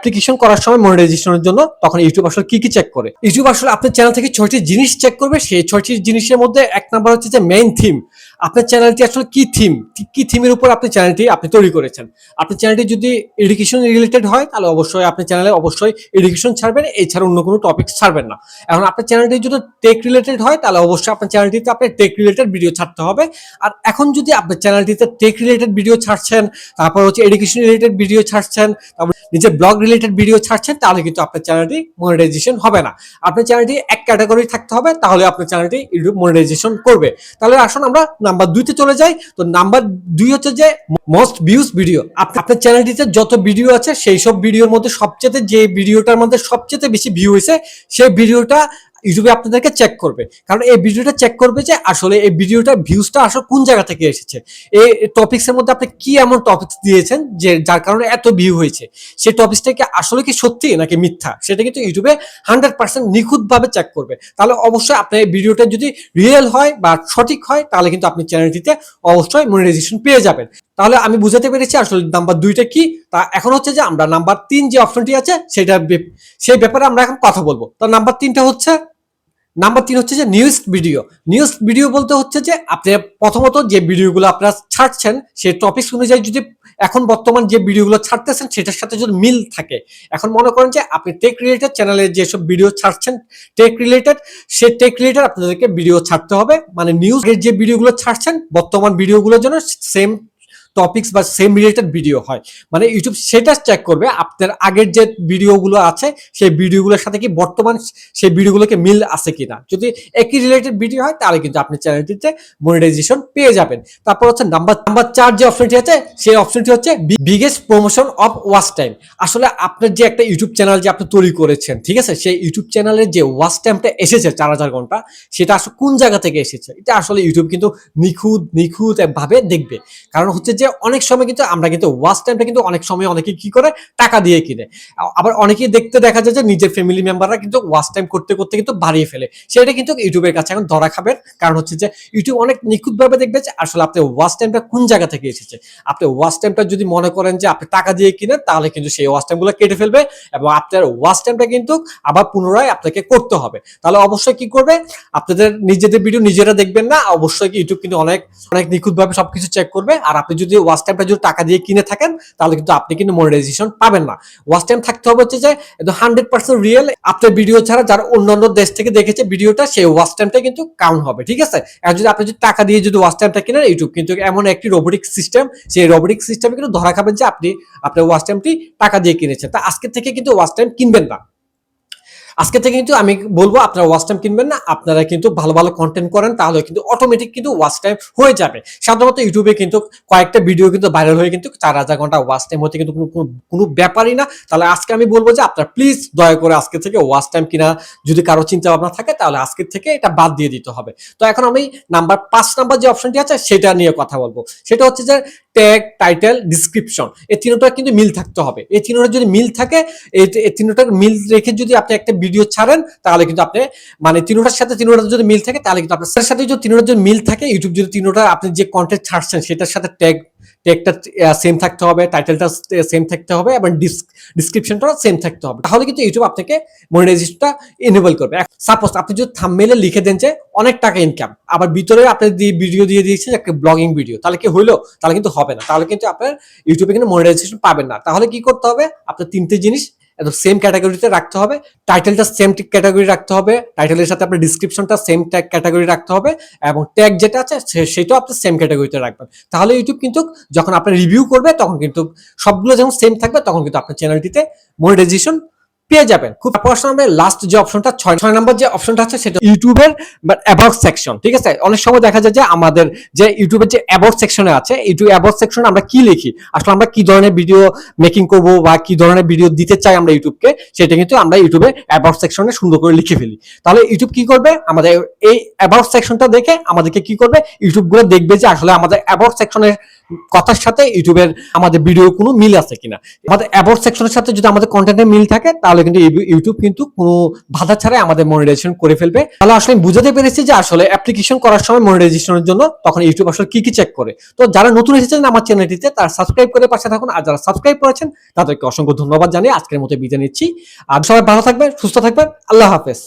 Application করার সময় মনিটাইজেশনের জন্য তখন ইউটিউব আসলে কি কি চেক করে? ইউটিউব আসলে আপনার চ্যানেল থেকে ছয়টি জিনিস চেক করবে। সেই ছয়টি জিনিসের মধ্যে এক নাম্বার হচ্ছে যে মেইন থিম আপনার চ্যানেলটি আসলে কি থিম কি থিমের উপর আপনি চ্যানেলটি আপনি তৈরি করেছেন? আপনার চ্যানেলটি যদি এডুকেশন রিলেটেড হয়, তাহলে অবশ্যই আপনি চ্যানেলে অবশ্যই এডুকেশন ছাড়বেন। এছাড়া অন্য কোনো টপিক ছাড়বেন না। এখন আপনার চ্যানেলটি যদি টেক রিলেটেড হয়, তাহলে অবশ্যই আপনার চ্যানেলটিতে আপনার টেক রিলেটেড ভিডিও ছাড়তে হবে। আর এখন যদি আপনার চ্যানেলটিতে টেক রিলেটেড ভিডিও ছাড়ছেন, তারপর হচ্ছে এডুকেশন রিলেটেড ভিডিও ছাড়ছেন, তারপর নিজের ব্লগ রিলেটেড ভিডিও ছাড়ছেন, তাহলে কিন্তু আপনার চ্যানেলটি মনিটাইজেশন হবে না। আপনার চ্যানেলটি এক ক্যাটাগরি থাকতে হবে, তাহলে আপনার চ্যানেলটি ইউটিউব মনিটাইজেশন করবে। তাহলে আসুন আমরা নাম্বার দুইতে চলে যাই। তো নাম্বার দুই হচ্ছে যে মোস্ট ভিউজ ভিডিও আপনার চ্যানেলটিতে যত ভিডিও আছে, সেই সব ভিডিওর মধ্যে সবচেয়ে যে ভিডিওটার মধ্যে সবচেয়ে বেশি ভিউ হয়েছে, সেই ভিডিওটা ইউটিউবে আপনাদেরকে চেক করবে। কারণ এই ভিডিওটা চেক করবে যে আসলে এই ভিডিওটা ভিউজটা আসলে কোন জায়গা থেকে এসেছে। এই টপিক্সের মধ্যে আপনি কি এমন টপিক্স দিয়েছেন যে যার কারণে এত ভিউ হয়েছে? সেই টপিক্সটা কি আসলে কি সত্যি নাকি মিথ্যা? সেটা কিন্তু ইউটিউবে হান্ড্রেড পার্সেন্ট নিখুঁতভাবে চেক করবে। তাহলে অবশ্যই আপনার এই ভিডিওটা যদি রিয়েল হয় বা সঠিক হয়, তাহলে কিন্তু আপনি চ্যানেলটিতে অবশ্যই মনিটাইজেশন পেয়ে যাবেন। তাহলে আমি বুঝাতে পেরেছি আসলে নাম্বার দুইটা কি? তা এখন হচ্ছে যে আমরা নাম্বার তিন যে অপশনটি আছে সেটা সেই ব্যাপারে আমরা এখন কথা বলব। তো নাম্বার তিনটা হচ্ছে নাম্বার তিন হচ্ছে যে নিউজ ভিডিও নিউজ ভিডিও বলতে হচ্ছে যে আপনি প্রথমত যে ভিডিওগুলো আপনারা ছাড়ছেন, সেই টপিক অনুযায়ী যদি এখন বর্তমান যে ভিডিওগুলো ছাড়তেছেন, সেটার সাথে যদি মিল থাকে, এখন মনে করেন যে আপনি টেক রিলেটেড চ্যানেলে যেসব ভিডিও ছাড়ছেন টেক রিলেটেড সে টেক রিলেটেড আপনাদেরকে ভিডিও ছাড়তে হবে। মানে নিউজ যে ভিডিওগুলো ছাড়ছেন, বর্তমান ভিডিওগুলোর জন্য সেম টপিকস বা সেম রিলেটেড ভিডিও হয়। মানে ইউটিউব সেটা চেক করবে, আপনার আগের যে ভিডিওগুলো আছে, সেই ভিডিওগুলোর সাথে কি বর্তমান সেই ভিডিওগুলোকে মিল আছে কিনা। যদি একই রিলেটেড ভিডিও হয়, তাহলে কিন্তু আপনি চ্যানেলটিতে মনিটাইজেশন পেয়ে যাবেন। তারপর হচ্ছে নাম্বার নাম্বার চার যে অপশনটি আছে, সেই অপশনটি হচ্ছে biggest promotion of watch time আসলে আপনার যে একটা ইউটিউব চ্যানেল যে আপনি তৈরি করেছেন, ঠিক আছে? সেই ইউটিউব চ্যানেলের যে ওয়াচ টাইমটা এসেছে চার হাজার ঘণ্টা, সেটা আসলে কোন জায়গা থেকে এসেছে? এটা আসলে ইউটিউব কিন্তু নিখুঁত নিখুঁত ভাবে দেখবে। কারণ হচ্ছে যে অনেক সময় কিন্তু আমরা কিন্তু ওয়াচ টাইমটা কিন্তু অনেক সময় অনেকে কি করে? টাকা দিয়ে কিনে। আবার অনেকেই দেখতে দেখা যায় যে নিজের ফ্যামিলি মেম্বাররা কিন্তু ওয়াচ টাইম করতে করতে কিন্তু বাড়িয়ে ফেলে। সেটা কিন্তু ইউটিউবের কাছে এখন ধরা খাবেন। কারণ হচ্ছে যে ইউটিউব অনেক নিখুঁতভাবে দেখবে যে আসলে আপনার ওয়াচ টাইমটা কোন জায়গা থেকে এসেছে। আপনি ওয়াচ টাইমটা যদি মনে করেন যে আপনি টাকা দিয়ে কিনেন, তাহলে কিন্তু সেই ওয়াচ টাইমগুলো কেটে ফেলবে এবং আপনার ওয়াচ টাইমটা কিন্তু আবার পুনরায় আপনাকে করতে হবে। তাহলে অবশ্যই কি করবে? আপনাদের নিজেদের ভিডিও নিজেরা দেখবেন না। অবশ্যই ইউটিউব কিন্তু অনেক অনেক নিখুঁতভাবে সবকিছু চেক করবে। আর আপনি যদি ওয়াচ টাইমটা যদি টাকা দিয়ে কিনে থাকেন, তাহলে কিন্তু আপনি কিন্তু মনিটাইজেশন পাবেন না। ওয়াচ টাইম থাকতে হবে হচ্ছে যে, একদম হান্ড্রেড পার্সেন্ট রিয়েল আপনার ভিডিও ছাড়া যারা অন্যান্য দেশ থেকে দেখেছে ভিডিওটা সেই ওয়াচ টাইমটা কিন্তু কাউন্ট হবে, ঠিক আছে? আর যদি আপনি যদি টাকা দিয়ে যদি ওয়াচ টাইমটা কিনেন ইউটিউব কিন্তু এমন একটি রোবোটিক সিস্টেম সেই রোবোটিক সিস্টেমে কিন্তু ধরা খাবেন যে আপনি, আপনার ওয়াচ টাইমটি টাকা দিয়ে কিনেছেন। তা আজকে থেকে কিন্তু ওয়াচ টাইম কিনবেন না। আজকে থেকে কিন্তু আমি বলব, আপনারা ওয়াচ টাইম কিনবেন না, আপনারা কিন্তু ভালো ভালো কন্টেন্ট করেন, তাহলে কিন্তু অটোমেটিক কিন্তু ওয়াচ টাইম হয়ে যাবে। সাধারণত ইউটিউবে কিন্তু কয়েকটা ভিডিও কিন্তু ভাইরাল হয়ে কিন্তু চার হাজার ঘণ্টা ওয়াচ টাইম হতে কিন্তু কোনো ব্যাপারই না। তাহলে আজকে আমি বলব যে, আপনারা প্লিজ দয়া করে আজকে থেকে ওয়াচ টাইম কিনা, যদি কারও চিন্তা ভাবনা থাকে, তাহলে আজকের থেকে এটা বাদ দিয়ে দিতে হবে। তো এখন আমি নাম্বার পাঁচ নাম্বার যে অপশনটি আছে, সেটা নিয়ে কথা বলব। সেটা হচ্ছে যে ট্যাগ টাইটেল ডিসক্রিপশন এই তিনটা কিন্তু মিল থাকতে হবে। এই তিনটা যদি মিল থাকে, এই তিনটার মিল রেখে যদি আপনি একটা ভিডিও ছাড়েন, তাহলে কিন্তু আপনি মানে তিনটার সাথে তিনটার যদি মিল থাকে, তাহলে কিন্তু আপনার সাথে যদি তিনটার যদি মিল থাকে ইউটিউব যদি তিনটা আপনি যে কন্টেন্ট ছাড়ছেন, সেটার সাথে ট্যাগ ট্যাগটা সেম থাকতে হবে টাইটেলটা সেম থাকতে হবে এবং ডিসক্রিপশনটা সেম থাকতে হবে। তাহলে কিন্তু ইউটিউব আপনাকে মনিটাইজেশনটা এনেবল করবে। সাপোজ আপনি যদি থামমেলে লিখে দেন যে অনেক টাকা ইনকাম আবার ভিতরে আপনি ভিডিও দিয়ে দিয়েছেন, একটা ব্লগিং ভিডিও তাহলে কি হইল? তাহলে কিন্তু হবে না। তাহলে কিন্তু আপনার ইউটিউবে কিন্তু মনিটাইজেশন পাবেন না। তাহলে কি করতে হবে? আপনার তিনটে জিনিস একদম সেম ক্যাটাগরিতে রাখতে হবে। টাইটেলটা সেম ক্যাটাগরি রাখতে হবে। টাইটেলের সাথে আপনার ডিসক্রিপশনটা সেম ট্যাগ ক্যাটাগরি রাখতে হবে এবং ট্যাগ যেটা আছে সেটাও আপনি সেম ক্যাটাগরিতে রাখবেন। তাহলে ইউটিউব কিন্তু যখন আপনার রিভিউ করবে, তখন কিন্তু সবগুলো যখন সেম থাকবে, তখন কিন্তু আপনার চ্যানেলটিতে মনিটাইজেশন পেয়ে যাবেন। খুব পড়াশোনার লাস্ট যে অপশনটা ছয় ছয় নম্বর যে অপশনটা আছে, সেটা ইউটিউবের অ্যাবাউট সেকশন ঠিক আছে? অনেক সময় দেখা যায় যে আমাদের যে ইউটিউবের যে অ্যাবাউট সেকশনে আছে ইউটিউব অ্যাবাউট সেকশনে আমরা কি লিখি? আসলে আমরা কি ধরনের ভিডিও মেকিং করব বা কি ধরনের ভিডিও দিতে চাই আমরা ইউটিউবকে? সেটা কিন্তু আমরা ইউটিউবে অ্যাবাউট সেকশনে সুন্দর করে লিখে ফেলি। তাহলে ইউটিউব কি করবে? আমাদের এই অ্যাবাউট সেকশনটা দেখে আমাদেরকে কি করবে? ইউটিউবগুলো দেখবে যে আসলে আমাদের অ্যাবাউট সেকশনের কথার সাথে ইউটিউবের আমাদের ভিডিও কোনো মিল আছে কিনা? আমাদের অ্যাবাউট সেকশনের সাথে যদি আমাদের কন্টেন্টের মিল থাকে, তাহলে কিন্তু ইউটিউব কিন্তু কোনো বাধা ছাড়াই আমাদের মনিটাইজেশন করে ফেলবে। তাহলে আসলে আমি বুঝাতে পেরেছি যে আসলে অ্যাপ্লিকেশন করার সময় মনিটাইজেশনের জন্য তখন ইউটিউব আসলে কি কি চেক করে। তো যারা নতুন এসেছেন আমার চ্যানেলটিতে তারা সাবস্ক্রাইব করে পাশে থাকুন। আর যারা সাবস্ক্রাইব করেছেন, তাদেরকে অসংখ্য ধন্যবাদ জানিয়ে আজকের মতো বিদায় নিচ্ছি। আর সবাই ভালো থাকবেন, সুস্থ থাকবেন। আল্লাহ হাফেজ।